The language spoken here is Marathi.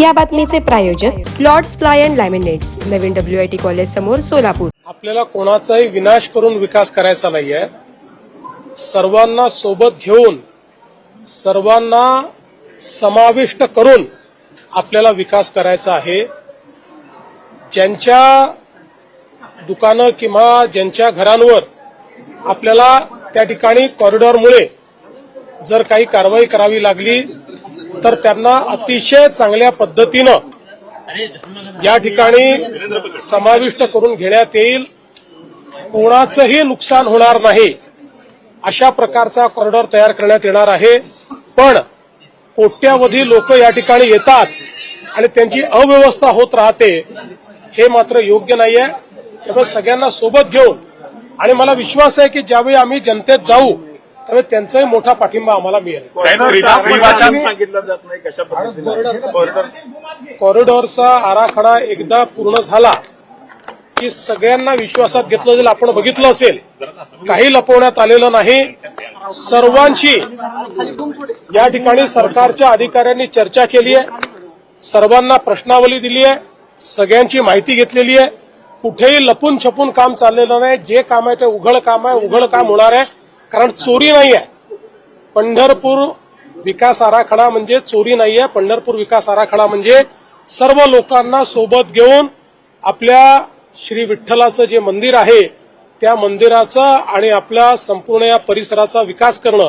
या बातमीचे प्रायोजक लॉर्ड्स प्लाय अँड लॅमिनेट्स नवीन डब्ल्यू आय टी कॉलेज समोर सोलापूर. आपल्याला कोणाचाही विनाश करून विकास करायचा नाहीये. सर्वांना सोबत घेऊन सर्वांना समाविष्ट करून आपल्याला विकास करायचा आहे. ज्यांच्या दुकानं किंवा ज्यांच्या घरांवर आपल्याला त्या ठिकाणी कॉरिडॉरमुळे जर काही कारवाई करावी लागली तर त्यांना अतिशय चांगल्या पद्धतीनं या ठिकाणी समाविष्ट करून घेण्यात येईल. कोणाचंही नुकसान होणार नाही. अशा प्रकारचा कॉरिडॉर तयार करण्यात येणार आहे. पण कोट्यावधी लोक या ठिकाणी येतात आणि त्यांची अव्यवस्था होत राहते हे मात्र योग्य नाही आहे त्यामुळे सगळ्यांना सोबत घेऊन आणि मला विश्वास आहे की ज्यावेळी आम्ही जनतेत जाऊ त्यावेळी त्यांचाही मोठा पाठिंबा आम्हाला मिळेल. साहेब प्री- प्रीबाजार सांगितलं जात नाही कशा पद्धतीने. कॉरिडॉर कॉरिडॉरचा आराखडा एकदा पूर्ण झाला की सगळ्यांना विश्वासात घेतलं जाईल. आपण बघितलं असेल काही लपवण्यात आलेलं नाही. सर्वांशी या ठिकाणी सरकारच्या अधिकाऱ्यांनी चर्चा केली आहे. सर्वांना प्रश्नावली दिली आहे. सगळ्यांची माहिती घेतलेली आहे. कुठेही लपून छपून काम चाललेलं नाही. जे काम आहे ते उघड काम आहे. उघड काम होणार आहे. कारण चोरी नाही आहे पंढरपूर विकास आराखडा म्हणजे चोरी नाही आहे पंढरपूर विकास आराखडा म्हणजे सर्व लोकांना सोबत घेऊन आपल्या श्री विठ्ठलाचं जे मंदिर आहे त्या मंदिराचा आणि आपल्या संपूर्ण या परिसराचा विकास करणं.